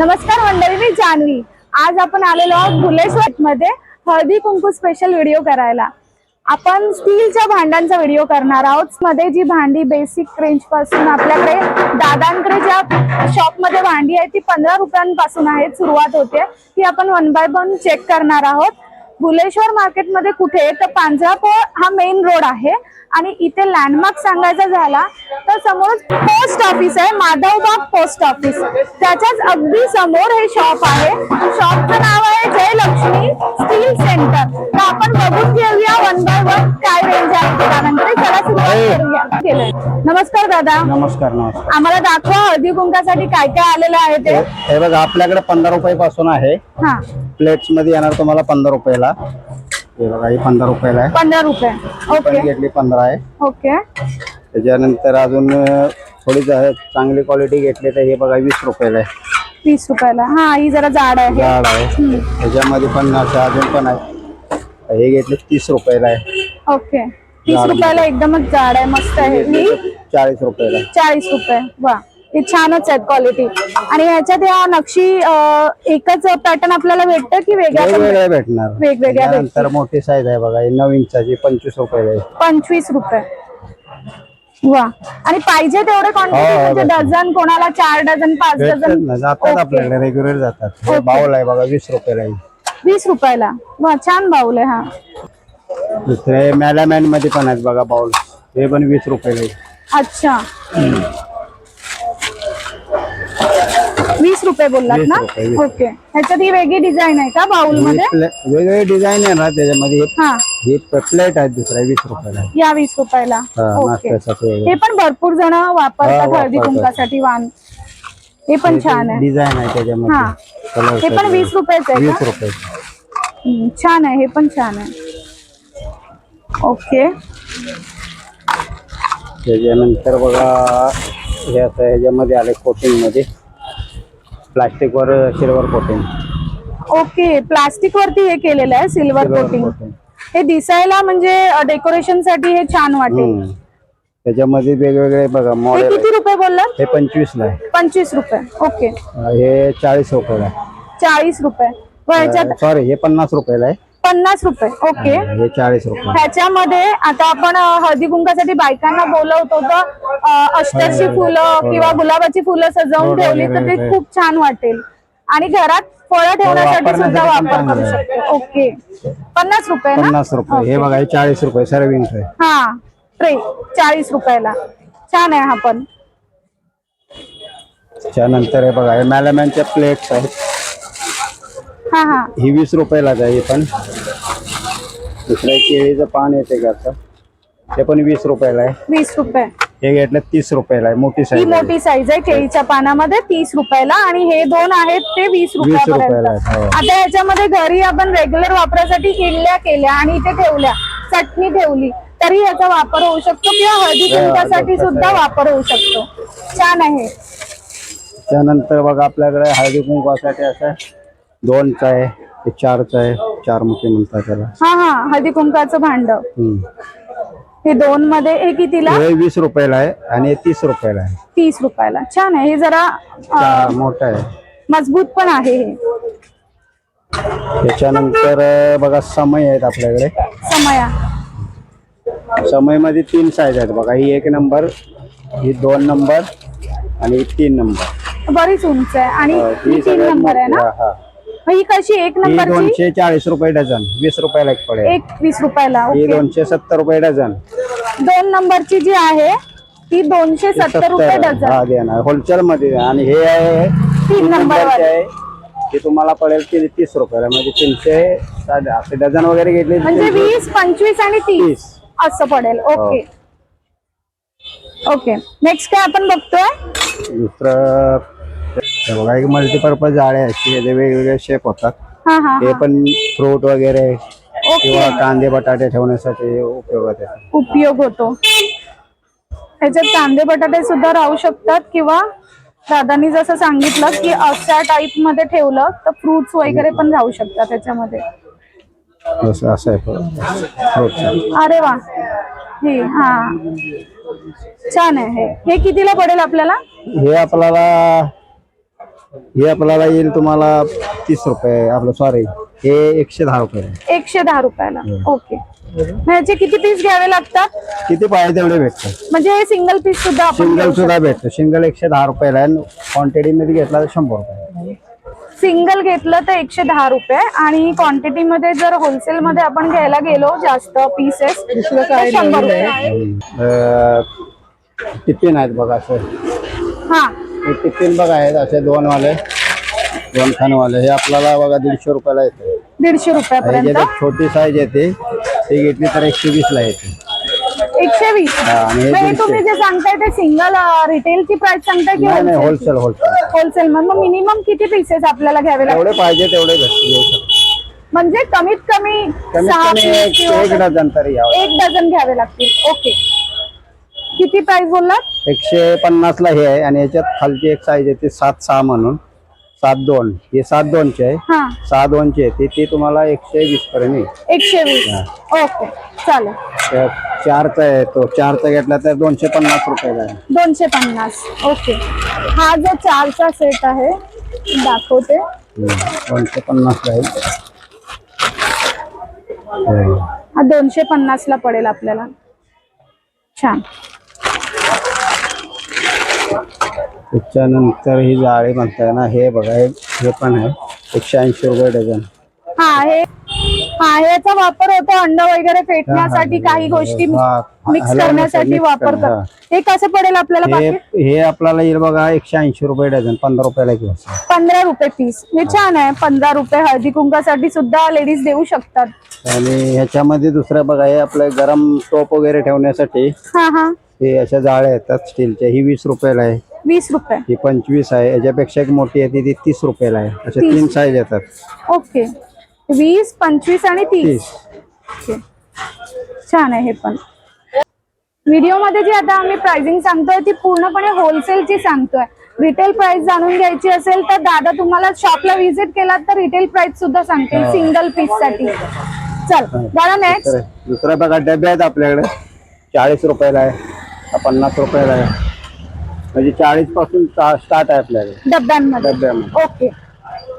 नमस्कार मंडळी मी जान्हवी आज आपण आलेलो आहोत भुलेश्वर मध्ये हळदी कुंकू स्पेशल व्हिडिओ करायला. आपण स्टीलच्या भांड्यांचा व्हिडिओ करणार आहोत. मध्ये जी भांडी बेसिक रेंजपासून आपल्याकडे दादांकडे ज्या शॉपमध्ये भांडी आहे ती पंधरा रुपयांपासून आहे सुरुवात होते. ती आपण वन बाय वन चेक करणार आहोत. भुलेश्वर मार्केटमध्ये कुठे तर पांजरापोळ हा मेन रोड आहे. आणि इथे लँडमार्क सांगायचा झाला तर समोरच पोस्ट ऑफिस आहे माधवबाग पोस्ट ऑफिस त्याच्याच अगदी समोर हे शॉप आहे. शॉपचं नाव आहे जयलक्ष्मी स्टील सेंटर तर आपण बघून घेऊया वन बाय वन काय रेंज आहे दुकानांकडे चला सुरुवात करूया. केलंय नमस्कार दादा. नमस्कार नमस्कार. आम्हाला दाखवा हळदी कुंकासाठी काय काय आलेलं आहे ते. हे बघा आपल्याकडे पंधरा रुपये पासून आहे. हा. प्लेट्समध्ये येणार तुम्हाला पंधरा रुपयाला. हे बघा ही पंधरा रुपयाला आहे. पंधरा रुपये. पण ओके घेतली पंधरा आहे. ओके. त्याच्यानंतर अजून अं, थोडी जा- चांगली क्वालिटी घेतली तर हे बघा वीस रुपयाला आहे. वीस रुपयाला. हा ही जरा जाड आहे. जाड आहे. त्याच्यामध्ये पण असं अजून पण आहे. हे घेतले तीस रुपयाला आहे. ओके. तीस रुपयाला एकदमच जाड आहे मस्त आहे. ही? चाळीस रुपयाला चाळीस रुपये. वा. हे छानच आहेत क्वालिटी आणि ह्याच्यात या नक्षी अं, एकच पॅटर्न आपल्याला भेटतं की वेगळ्या पण वेगवेगळ्या भेटणार. वेगवेगळ्या त्यानंतर मोठी साईज आहे बघा ही नऊ इंचाची पंचवीस रुपयाला आहे. पंचवीस रुपये. वा. आणि पाहिजे तेवढे क्वांटिटी हो, हो, म्हणजे. डझन कोणाला चार डझन पाच भेटतात डझन ना. जातात ओके. आपल्याकडे रेग्युलर जातात. हे बाउल आहे बघा वीस रुपयाला आहे. वीस रुपयाला. वा छान बाऊल आहे हा. दुसरे मॅलामॅनमध्ये पण आहेत बघा बाउल हे पण वीस रुपयाला आहे. अच्छा. वीस रुपये बोललात वीस ना? रुपये, वीस. ओके. ह्याच्यात ही वेगळी डिझाईन आहे का बाउलमध्ये? प्ले- वेगवेगळे डिझाईन आहे ना त्याच्यामध्ये. हा ही. प्लेट आहेत दुसऱ्या वीस रुपयाला. आहे. या वीस रुपयाला. हा, ओके. नाश्त्यासाठी हे वगैरे. पण भरपूर जण वापरतात हळदी. कुंकासाठी वाण. हे पण छान आहे. डिझाईन आहे त्याच्यामध्ये हा. हे पण वीस रुपयाचं आहे वीस का? रुपये. हम्म, छान आहे हे पण छान आहे. ओके. त्याच्यानंतर बघा हे असं ह्याच्यामध्ये आले कोटिंगमध्ये प्लास्टिक वर सिल्वर कोटिंग ओके प्लास्टिक वरती हे केलेलं आहे सिल्वर कोटिंग. हे दिसायला म्हणजे डेकोरेशनसाठी हे छान वाटेल. त्याच्यामध्ये वेगवेगळे बघा हे मॉडेल किती रुपये बोललात हे पंचवीस ला आहे. पंचवीस रुपये. ओके. हे चाळीस रुपयाला चाळीस रुपये. व ह्याच्यात सॉरी हे पन्नास रुपयाला आहे. पन्नास रुपये. ओके. हे चाळीस रुपये. ह्याच्यामध्ये आता आपण अ, हळदी कुंकासाठी बायकांना बोलवतो तर अ, अष्टरची फुलं किंवा गुलाबाची फुलं सजवून हो, ठेवली तर ते हो. खूप छान वाटेल. आणि घरात फळं ठेवण्यासाठी वापरण्यासाठी सुद्धा पण वापर करू चांगलं आहे. शकतो ओके. पन्नास रुपये ना? पन्नास रुपये. हे बघा हे चाळीस रुपये. Serving tray. हा ट्रे. चाळीस रुपयाला. छान आहे हा पण. त्यानंतर हे बघा हे मॅलामॅनच्या प्लेट्स आहेत. हा हा. ही वीस रुपयालाच आहे ही पण. दुसरं केळीचं पान येते घरचं ते पण वीस रुपयाला आहे. वीस रुपये. हे घेतलं तीस रुपयाला आहे मोठी साईज मोठी साईज आहे केळीच्या पानामध्ये तीस रुपयाला. आणि हे दोन आहेत ते वीस रुपयापर्यंत. रुपयाला हो. आता याच्यामध्ये घरी आपण रेग्युलर वापरासाठी इडल्या केल्या आणि इथे ठेवल्या. चटणी ठेवली तरी याचा वापर होऊ शकतो किंवा हळदी कुंकासाठी सुद्धा. वापर होऊ शकतो. छान आहे. त्यानंतर बघा आपल्याकडे हळदी कुंकवासाठी असं दोनचं आहे ते चारचं आहे चार मुखी म्हणतात त्याला. हा हा हळदी कुंकाचं भांड. हम्म. हे दोन मध्ये हे कितीला? हे वीस रुपयाला आहे आणि हे तीस रुपयाला आहे. तीस रुपयाला. छान आहे. हे जरा अं, मोठं आहे. मजबूत पण आहे हे. त्याच्यानंतर अं, बघा समय आहेत आपल्याकडे. समया. समयमध्ये तीन साईज आहेत बघा. ही एक नंबर ही दोन नंबर आणि ही तीन नंबर. बरीच उंच आहे. आणि अं, ही तीन सगळ्यात नंबर आहे मोठी, ना हा, हा. मग ही कशी एक ही नंबरची? दोनशे चाळीस रुपये डझन वीस रुपयाला एक पडेल. एक वीस रुपयाला ही ओके. दोनशे सत्तर रुपये डझन. दोन नंबरची जी आहे ती दोनशे सत्तर रुपये डझन. हा देणार होलसेल मध्ये. आणि हे आहे तीन नंबर नंबरचे. आहे ते तुम्हाला पडेल ते तीस रुपयाला. म्हणजे तीनशे असे डझन वगैरे घेतले म्हणजे वीस पंचवीस आणि तीस तीस. असं पडेल. ओके. ओके. नेक्स्ट काय आपण बघतोय? दुसरं हे बघा एक मल्टीपर्पज जाळे याचे वेगवेगळे शेप होतात. हा हा हे पण फ्रूट वगैरे ओके किंवा कांदे बटाटे ठेवण्यासाठी उपयोगात येतात उपयोग होतो. ह्याच्यात कांदे बटाटे सुद्धा राहू शकतात किंवा दादांनी जसं सांगितलं की अशा टाईपमध्ये ठेवलं तर फ्रुट्स वगैरे पण राहू शकतात त्याच्यामध्ये. असं असं आहे. फ्रूट अरे वा. हे हा. छान आहे हे. कितीला पडेल आपल्याला? हे आपल्याला हे आपल्याला येईल तुम्हाला तीस रुपये आपलं सॉरी हे एकशे दहा रुपये. एकशे दहा रुपयाला. ओके. मग ह्याचे किती पीस घ्यावे लागतात? किती पाहिजे तेवढे भेटतात. म्हणजे हे सिंगल पीस सुद्धा आपण सिंगल घेऊ सुद्धा भेटतं. सिंगल एकशे दहा रुपयाला आहे. क्वांटिटी मध्ये घेतला तर शंभर रुपये. सिंगल घेतलं तर एकशे दहा रुपये. आणि क्वांटिटी मध्ये जर होलसेल मध्ये आपण घ्यायला गेलो जास्त पीसेस शंभर रुपये अं, टिफिन आहेत बघा असे. हा. हे टिफिन बघा आहेत असे दोन वाले दोन खानवाले हे आपल्याला बघा दीडशे रुपयाला येते. दीडशे रुपयापर्यंत. याच्यात एक छोटी साईज येते ती घेतली तर एकशे वीस ला येते. एकशे वीस. हा, आणि हे मग हे दीडशे. तुम्ही जे सांगताय ते सिंगल रिटेलची प्राइस सांगताय की नाही नाही होलसेल होलसेल होलसेल मग मिनिमम किती पीसेस आपल्याला घ्यावे जेवढे पाहिजे तेवढे म्हणजे कमीत कमी कमीत सहा कमी piece एक किंवा एक डझन तरी यावं एक डझन घ्यावे लागतील. ओके किती प्राइस बोललात? एकशे पन्नास ला हे आहे आणि याच्यात खालची एक साईज येते सात सहा म्हणून. सात दोन. हे सात दोनचे आहे. हा. सहा दोनचे येते ते तुम्हाला एकशे वीस पर्यंत येईल. एकशे वीस. ओके. चालेल. चारचा आहे तो. चारचा घेतला तर दोनशे पन्नास रुपयाला आहे दोनशे पन्नास. ओके. हा जो चारचा सेट आहे दाखवते. हम्म, दोनशे पन्नास आहे हो. हा दोनशे पन्नास ला पडेल आपल्याला. छान. त्याच्यानंतर ही जाळी म्हणताय ना हे बघा हे हे पण आहे. एकशे ऐंशी रुपये डझन. हा हे हा ह्याचा वापर होतो अंड वगैरे फेटण्यासाठी काही गोष्टी हा, मिक्स हलवण्यासाठी करण्यासाठी mix वापर करणं, कर हे कसं पडेल आपल्याला हे पाकिट हे आपल्याला येईल बघा एकशे ऐंशी रुपये डझन पंधरा रुपयाला किलो पंधरा रुपये पीस हे छान आहे पंधरा रुपये हळदी कुंकासाठी सुद्धा लेडीज देऊ शकतात. आणि ह्याच्यामध्ये दुसरं बघा हे आपलं गरम टोप वगैरे ठेवण्यासाठी हा हा. हे अशा जाळ्या येतात स्टीलच्या ही वीस रुपयाला आहे. वीस रुपये. ही पंचवीस आहे. याच्यापेक्षा एक मोठी आहे ती तीस रुपयाला आहे. अशा तीन साईज येतात. ओके. वीस पंचवीस आणि तीस. तीस. ओके. छान आहे हे पण. व्हिडिओमध्ये जी आता आम्ही प्राइसिंग सांगतोय ती पूर्णपणे होलसेलची सांगतोय. रिटेल प्राइस जाणून घ्यायची असेल तर दादा तुम्हाला शॉपला व्हिजिट केलात तर रिटेल प्राइस सुद्धा सांगतील हो. सिंगल पीससाठी. चल दादा नेक्स्ट दुसरा बघा डबे आहेत आपल्याकडे. चाळीस रुपयाला आहे. हा पन्नास रुपयाला आहे. म्हणजे चाळीसपासून स्टार्ट आहे आपल्याकडे. डब्यांमध्ये. डब्यामध्ये. ओके.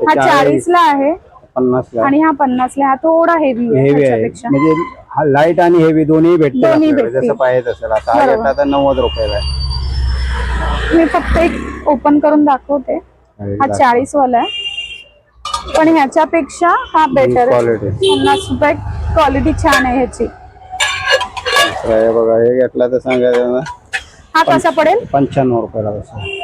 हा चाळीस. ला आहे. पन्नास आणि हा पन्नास ला हा थोडा हेवी हेवी आहे. म्हणजे हा लाइट आणि हेवी दोन्ही भेटतील. जसं पाहिजे तसं. आता तर नव्वद रुपयाला आहे. मी फक्त एक ओपन करून दाखवते. हा चाळीस वाला आहे. पण ह्याच्यापेक्षा हा बेटर पन्नास रुपये क्वालिटी छान आहे ह्याची. बघा हे घेतला तर सांगायचं ना हा कसा पडेल? पंच्याण्णव रुपयाला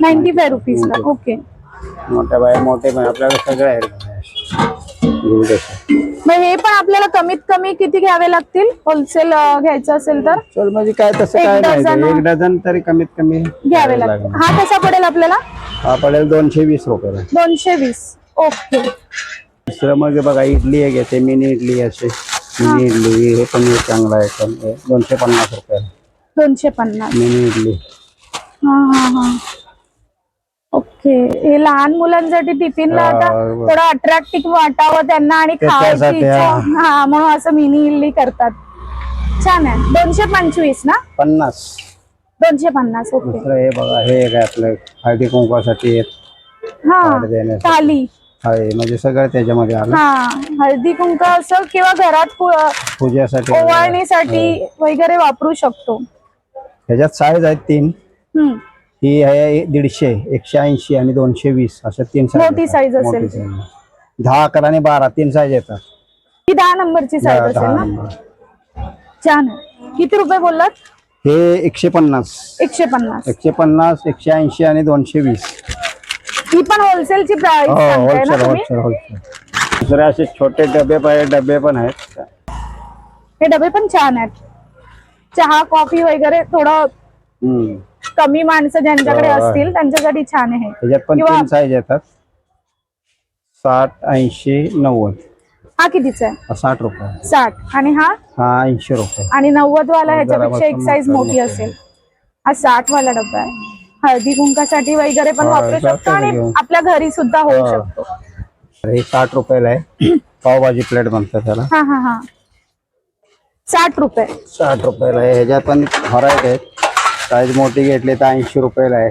नाईन्टी फाय रुपीज ला. ओके मोठ्या बाय मोठे आपल्याकडे सगळे आहेत. घेऊ तसे. मग हे पण आपल्याला कमीत कमी किती घ्यावे लागतील? होलसेल घ्यायचं असेल तर? चल म्हणजे काय तसं एक काय नाही. डझन-. एक डझन तरी कमीत कमी घ्यावे लागतील. हा कसा पडेल आपल्याला? हा पडेल दोनशे वीस रुपयाला. दोनशे वीस. ओके दुसरं मग बघा इडली एक येते मिनी इडली असे मिनी इडली हे पण एक चांगला आहे. पण हे दोनशे पन्नास रुपयाला. दोनशे पन्नास. मिनी इडली हा हा हा. ओके. हे लहान मुलांसाठी टिफिनला आता हा. थोडं अट्रॅक्टिव्ह वाटावं त्यांना आणि खायची त्याच्यासाठी, इच्छा. हा. हा म्हणून असं मिनी इडली करतात. छान आहे. दोनशे पंचवीस ना? पन्नास. दोनशे पन्नास ओके. दुसरं हे बघा हे एक आहे आपलं हळदी कुंकवासाठी एक. हा कार्ड देण्यासाठी. थाली. आहे म्हणजे सगळं त्याच्यामध्ये आलं. हा हळदी कुंक असं किंवा घरात पु- पूजेसाठी वगैरे. ओवाळणीसाठी वगैरे वापरू शकतो. ह्याच्यात साईज आहेत तीन. हम्म. ही आहे दीडशे एकशे ऐंशी आणि दोनशे वीस. अशा तीन मोठी size असेल. दहा अकरा आणि बारा तीन साईज येतात. ही दहा नंबरची साईज दहा असेल दहा ना? नंबर. छान. आहे किती रुपये बोललात? हे एकशे पन्नास. एकशे पन्नास. एकशे पन्नास एकशे ऐंशी आणि दोनशे वीस. ही पण होलसेलची प्राइस हो सांगताय ना होलसेल तुम्ही? होलसेल होलसेल दुसरे असे छोटे डबे पाहिजे डबे पण आहेत. हे डबे पण छान आहेत. चहा कॉफी वगैरे थोडं हम्म. कमी माणसं ज्यांच्याकडे. असतील त्यांच्यासाठी छान आहे. ह्याच्यात पण किंवा- तीन साईज येतात. साठ ऐंशी नव्वद. हा कितीचा आहे? साठ रुपये साठ. आणि हा? हा ऐंशी रुपये. आणि नव्वद वाला ह्याच्यापेक्षा एक साईज मोठा. असेल. हा साठ वाला डब्बा आहे. हळदी कुंकासाठी वगैरे पण हो, वापरू शकतो आणि घेऊन. आपल्या घरी सुद्धा होऊ हो. शकतो. हे साठ रुपयाला आहे. पावभाजी प्लेट म्हणतात त्याला. हा हा हा. साठ रुपये. साठ रुपयाला आहे. ह्याच्यात पण व्हरायटी आहेत. साईज मोठी घेतली तर ऐंशी रुपयाला आहे.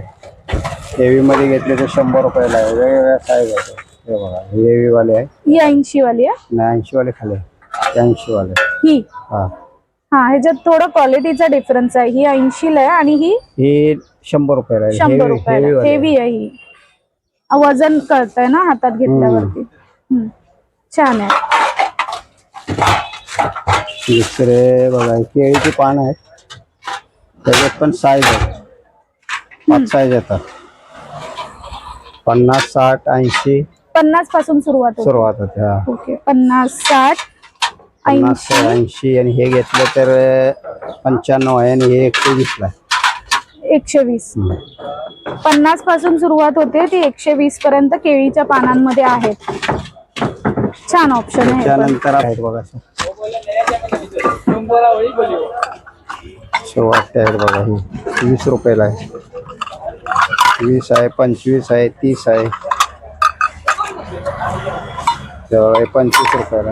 हेवी मध्ये घेतले तर शंभर रुपयाला आहे. वेगवेगळ्या साईज आहे हे बघा हे हेवी वाले आहे. ही ऐंशी वाली आहे आणि ऐंशी वाले खाले ऐंशी वाले ही? हा. हा ह्याच्यात थोडं क्वालिटीचा डिफरन्स आहे. ही ऐंशीला आहे आणि ही हे शंभर रुपयाला आहे. शंभर हेवी रुपयाला. आहे. हेवी आहे ही. वजन कळतंय ना हातात घेतल्यावरती. हम्म. छान आहे. दुसरे बघा केळीची पान आहेत. त्याच्यात पण साईज आहे पाच साईज येतात. पन्नास साठ ऐंशी पन्नासपासून सुरुवात होते. सुरुवात होते हा. ओके पन्नास साठ पन्नास ऐंशी. ऐंशी आणि हे घेतलं तर पंच्याण्णव आहे आणि हे एकशे वीसला आहे. एकशे वीस पन्नासपासून सुरुवात होते ती एकशे वीस पर्यंत केळीच्या पानांमध्ये आहेत. छान ऑप्शन आहे हे पण. त्यानंतर आहेत बघा आहेत बघा ही. वीस रुपयाला आहे. वीस आहे पंचवीस आहे तीस आहे. ते बघा हे पंचवीस रुपयाला.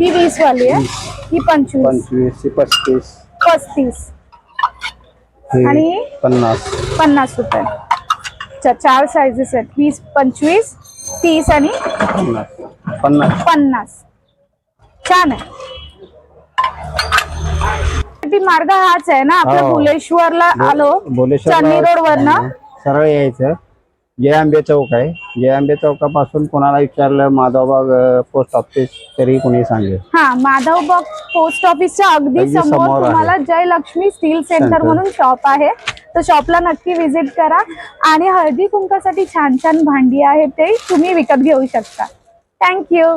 ही वीस वाली आहे ही पंचवीस. पंचवीस ही पस्तीस. पस्तीस. आणि? पन्नास. पन्नास रुपये. अच्छा चार साईजेस आहेत. वीस पंचवीस तीस आणि पन्नास. पन्नास. छान आहे. ती मार्ग हाच आहे ना. आपल्या हो. भुलेश्वरला आलो चांदणी रोड वरनं सरळ यायचं. जय आंबे चौक आहे. जय आंबे चौकापासून कोणाला विचारलं माधवबाग पोस्ट ऑफिस तरी कोणी सांगेल. हा माधवबाग पोस्ट ऑफिसच्या अगदी अगदी समोर समोर आहे. तुम्हाला जय लक्ष्मी स्टील सेंटर. म्हणून शॉप आहे. तर शॉपला नक्की विजिट करा. आणि हळदी कुंकासाठी छान छान भांडी आहे ते तुम्ही विकत घेऊ शकता. थँक्यू